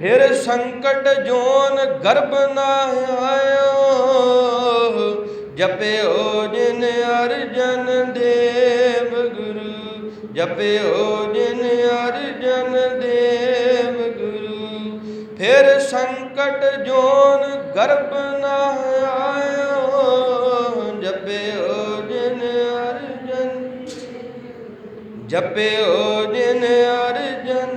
ਫਿਰ ਸੰਕਟ ਜੋਨ ਗਰਭ ਨਾ ਆਇਓ ਜਪਿਓ ਜਿਨ ਅਰਜਨ ਦੇਵ ਗੁਰੂ ਜਪਿਓ ਜਿਨ ਅਰਜਨ ਦੇਵ ਗੁਰੂ। ਫਿਰ ਸੰਕਟ ਜੋਨ ਗਰਭ ਨਾ ਆਇਓ ਜਪਿਓ ਜਿਨ ਅਰਜਨ ਜਪਿਓ ਜਿਨ ਅਰਜਨ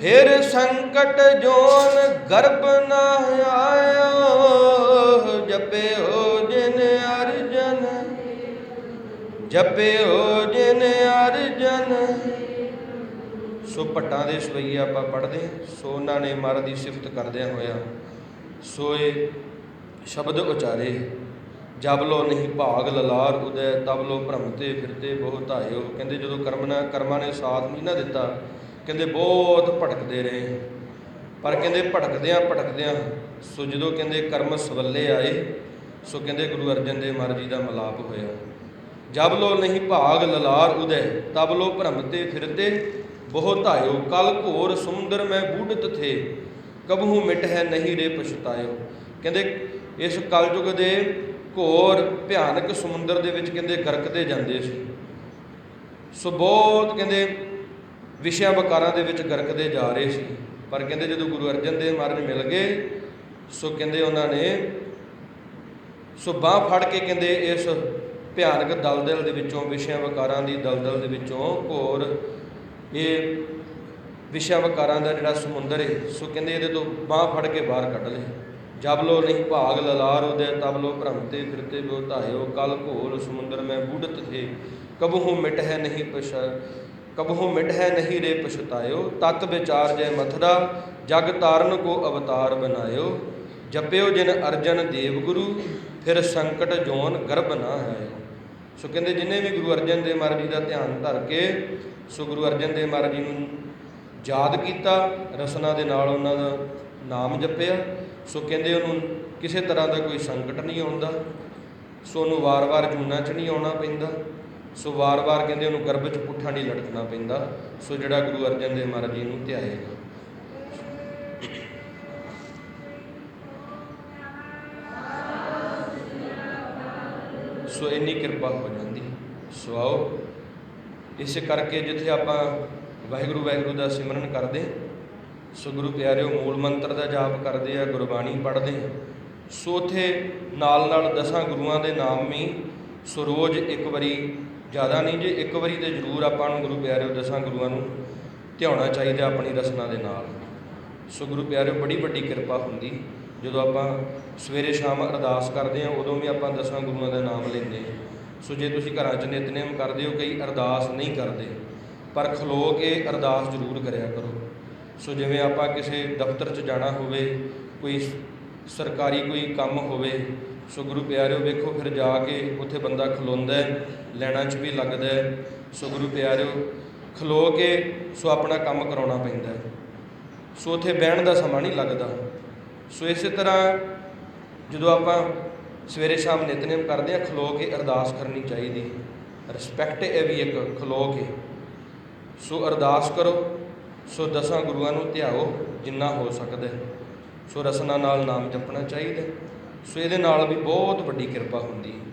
ਫਿਰ ਸੰਕਟ ਜੋਨ ਗਰਭ ਨਾ ਆਇਓ, ਜਪਿਓ ਜਿਨ ਅਰਜਨ, ਜਪਿਓ ਜਿਨ ਅਰਜਨ। ਸੋ ਭੱਟਾਂ ਦੇ ਸਵਈਏ ਆਪਾਂ ਪੜ੍ਹਦੇ ਸੋ ਉਹਨਾਂ ਨੇ ਮਹਾਰਾਜ ਦੀ ਸਿਫਤ ਕਰਦਿਆਂ ਹੋਇਆ ਸੋਏ ਸ਼ਬਦ ਉਚਾਰੇ ਜਬ ਲੋ ਨਹੀਂ ਭਾਗ ਲਲਾਰ ਉਦੈ, ਤਬਲੋ ਲੋ ਭ੍ਰਮਤੇ ਫਿਰਤੇ ਬਹੁ ਧਾਇਓ। ਕਹਿੰਦੇ ਜਦੋਂ ਕਰਮ ਨਾ ਕਰਮਾਂ ਨੇ ਸਾਥ ਨਹੀਂ ਨਾ ਦਿੱਤਾ ਕਹਿੰਦੇ ਬਹੁਤ ਭਟਕਦੇ ਰਹੇ। ਪਰ ਕਹਿੰਦੇ ਭਟਕਦਿਆਂ ਭਟਕਦਿਆਂ, ਸੋ ਜਦੋਂ ਕਹਿੰਦੇ ਕਰਮ ਸਵੱਲੇ ਆਏ, ਸੋ ਕਹਿੰਦੇ ਗੁਰੂ ਅਰਜਨ ਦੇਵ ਮਹਾਰਾਜ ਜੀ ਦਾ ਮਲਾਪ ਹੋਇਆ। ਜਬ ਲੋ ਨਹੀਂ ਭਾਗ ਲਲਾਰ ਉਦੈ, ਤਬ ਲੋ ਭ੍ਰਮਤੇ ਫਿਰਤੇ, ਬਹੁ ਧਾਇਓ, ਕਲ ਘੋਰ ਸਮੁੰਦਰ ਮੈਂ ਬੂਢਤ ਥੇ, ਕਬਹੂ ਮਿਟ ਹੈ ਨਹੀਂ ਰੇ ਪਛਤਾਇਓ। ਕਹਿੰਦੇ ਇਸ ਕਲਯੁਗ ਦੇ ਘੋਰ ਭਿਆਨਕ ਸਮੁੰਦਰ ਦੇ ਵਿੱਚ ਕਹਿੰਦੇ ਗਰਕਦੇ ਜਾਂਦੇ ਸੀ। ਸੋ ਬਹੁਤ ਕਹਿੰਦੇ ਵਿਸ਼ਿਆਂ ਵਕਾਰਾਂ ਦੇ ਵਿੱਚ ਗਰਕਦੇ ਜਾ ਰਹੇ ਸੀ। ਪਰ ਕਹਿੰਦੇ ਜਦੋਂ ਗੁਰੂ ਅਰਜਨ ਦੇਵ ਮਹਾਰਾਜ ਮਿਲ ਗਏ, ਸੋ ਕਹਿੰਦੇ ਉਹਨਾਂ ਨੇ, ਸੋ ਬਾਹ ਫੜ ਕੇ ਕਹਿੰਦੇ ਇਸ ਭਿਆਨਕ ਦਲਦਲ ਦੇ ਵਿੱਚੋਂ, ਵਿਸ਼ਿਆਂ ਵਕਾਰਾਂ ਦੀ ਦਲਦਲ ਦੇ ਵਿੱਚੋਂ ਘੋਰ ਇਹ ਵਿਸ਼ਿਆਂ ਵਕਾਰਾਂ ਦਾ ਜਿਹੜਾ ਸਮੁੰਦਰ ਹੈ ਸੋ ਕਹਿੰਦੇ ਇਹਦੇ ਤੋਂ ਬਾਹ ਫੜ ਕੇ ਬਾਹਰ ਕੱਢ ਲਏ। ਜਬ ਲੋ ਨਹੀਂ ਭਾਗ ਲਲਾਰ ਉਦੇ, ਤਬ ਲੋ ਭ੍ਰਮਤੇ ਫਿਰਤੇ ਬੋ ਧਾਇਓ, ਕਲ ਘੋਲ ਸਮੁੰਦਰ ਮੈਂ ਬੂਢਤ ਥੇ ਕਬਹੂ ਮਿਟ ਹੈ ਨਹੀਂ ਪਛਾ ਕਬਹੂ ਮਿਟ ਹੈ ਨਹੀਂ ਰੇ ਪਛਤਾਇਓ ਤਤ ਵਿਚਾਰ ਜੈ ਮਥਰਾ, ਜਗ ਤਾਰਨ ਕੋ ਅਵਤਾਰ ਬਨਾਇਓ। ਜਪਿਓ ਜਿਨ ਅਰਜਨ ਦੇਵ ਗੁਰੂ, ਫਿਰ ਸੰਕਟ ਜੋਨ ਗਰਭ ਨਾ ਹੈ ਸੋ ਕਹਿੰਦੇ ਜਿਨੇ ਵੀ ਗੁਰੂ ਅਰਜਨ ਦੇਵ ਮਹਾਰਾਜ ਜੀ ਦਾ ਧਿਆਨ ਧਰ ਕੇ, ਸੋ ਗੁਰੂ ਅਰਜਨ ਦੇਵ ਮਹਾਰਾਜ ਜੀ ਨੂੰ ਯਾਦ ਕੀਤਾ, ਰਸਨਾ ਦੇ ਨਾਲ ਉਹਨਾਂ ਦਾ ਨਾਮ ਜਪਿਆ। ਸੋ ਕਹਿੰਦੇ ਉਹਨੂੰ ਕਿਸੇ ਤਰ੍ਹਾਂ ਦਾ ਕੋਈ ਸੰਕਟ ਨਹੀਂ ਆਉਂਦਾ, ਸੋ ਉਹਨੂੰ ਵਾਰ-ਵਾਰ ਜੂਨਾ 'ਚ ਨਹੀਂ ਆਉਣਾ ਪੈਂਦਾ। ਸੋ ਵਾਰ-ਵਾਰ ਕਹਿੰਦੇ ਉਹਨੂੰ ਗਰਭ 'ਚ ਪੁੱਠਾ ਨਹੀਂ ਲਟਕਣਾ ਪੈਂਦਾ। ਸੋ ਜਿਹੜਾ ਗੁਰੂ ਅਰਜਨ ਦੇਵ ਮਹਾਰਾਜ ਜੀ ਨੂੰ ਧਿਆਏਗਾ। ਸੋ ਇੰਨੀ ਕਿਰਪਾ ਹੋ ਜਾਂਦੀ। ਸੋ ਆਓ, ਇਸੇ ਕਰਕੇ ਜਿੱਥੇ ਆਪਾਂ ਵਾਹਿਗੁਰੂ ਵਾਹਿਗੁਰੂ ਦਾ ਸਿਮਰਨ ਕਰਦੇ, ਸੋ ਗੁਰੂ ਪਿਆਰਿਓ ਮੂਲ ਮੰਤਰ ਦਾ ਜਾਪ ਕਰਦੇ ਆ, ਗੁਰਬਾਣੀ ਪੜ੍ਹਦੇ ਆ। ਸੋ ਉਥੇ ਨਾਲ ਨਾਲ ਦਸਾਂ ਗੁਰੂਆਂ ਦੇ ਨਾਮ ਵੀ, ਸੋ ਰੋਜ਼ ਇੱਕ ਵਾਰੀ ਜ਼ਿਆਦਾ ਨਹੀਂ ਜੇ, ਇੱਕ ਵਾਰੀ ਤੇ ਜ਼ਰੂਰ ਆਪਾਂ ਨੂੰ ਗੁਰੂ ਪਿਆਰਿਓ ਦਸਾਂ ਗੁਰੂਆਂ ਨੂੰ ਧਿਆਉਣਾ ਚਾਹੀਦਾ ਆਪਣੀ ਰਸਨਾ ਦੇ ਨਾਲ। ਸੋ ਗੁਰੂ ਪਿਆਰਿਓ, ਬੜੀ ਵੱਡੀ ਕਿਰਪਾ ਹੁੰਦੀ। ਜਦੋਂ ਆਪਾਂ ਸਵੇਰੇ ਸ਼ਾਮ ਅਰਦਾਸ ਕਰਦੇ ਹਾਂ, ਉਦੋਂ ਵੀ ਆਪਾਂ ਦਸਾਂ ਗੁਰੂਆਂ ਦਾ ਨਾਮ ਲੈਂਦੇ ਹਾਂ। ਸੋ ਜੇ ਤੁਸੀਂ ਘਰਾਂ 'ਚ ਨਿਤਨੇਮ ਕਰਦੇ ਹੋ, ਕਈ ਅਰਦਾਸ ਨਹੀਂ ਕਰਦੇ, ਪਰ ਖਲੋ ਕੇ ਅਰਦਾਸ ਜ਼ਰੂਰ ਕਰਿਆ ਕਰੋ। ਸੋ ਜਿਵੇਂ ਆਪਾਂ ਕਿਸੇ ਦਫ਼ਤਰ 'ਚ ਜਾਣਾ ਹੋਵੇ, ਕੋਈ ਸਰਕਾਰੀ ਕੋਈ ਕੰਮ ਹੋਵੇ, ਸੋ ਗੁਰੂ ਪਿਆਰਿਓ ਵੇਖੋ ਫਿਰ ਜਾ ਕੇ ਉੱਥੇ ਬੰਦਾ ਖਲੋਂਦਾ ਹੈ, ਲੈਣਾ 'ਚ ਵੀ ਲੱਗਦਾ ਸੋ ਗੁਰੂ ਪਿਆਰਿਓ ਖਲੋ ਕੇ ਸੋ ਆਪਣਾ ਕੰਮ ਕਰਾਉਣਾ ਪੈਂਦਾ ਸੋ ਉੱਥੇ ਬਹਿਣ ਦਾ ਸਮਾਂ ਨਹੀਂ ਲੱਗਦਾ। ਸੋ ਇਸੇ ਤਰ੍ਹਾਂ ਜਦੋਂ ਆਪਾਂ ਸਵੇਰੇ ਸ਼ਾਮ ਨਿਤਨੇਮ ਕਰਦੇ ਆ ਖਲੋ ਕੇ ਅਰਦਾਸ ਕਰਨੀ ਚਾਹੀਦੀ ਰਿਸਪੈਕਟ ਇਹ ਵੀ ਇੱਕ ਖਲੋ ਕੇ। ਸੋ ਅਰਦਾਸ ਕਰੋ, ਸੋ ਦਸਾਂ ਗੁਰੂਆਂ ਨੂੰ ਧਿਆਓ, ਜਿੰਨਾ ਹੋ ਸਕਦਾ ਹੈ। ਸੋ ਰਸਨਾ ਨਾਲ ਨਾਮ ਜਪਣਾ ਚਾਹੀਦਾ ਸੋ ਇਹਦੇ ਨਾਲ ਵੀ ਬਹੁਤ ਵੱਡੀ ਕਿਰਪਾ ਹੁੰਦੀ ਹੈ।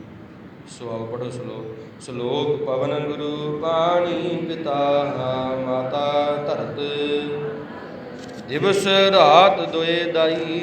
ਸੋ ਆਓ ਪੜੋ ਸ਼ਲੋਕ। ਸ਼ਲੋਕ, ਪਵਨ ਗੁਰੂ ਪਾਣੀ ਪਿਤਾ ਮਾਤਾ ਧਰਤ। ਦਿਵਸ ਰਾਤ ਦੁਏ ਦਾਈ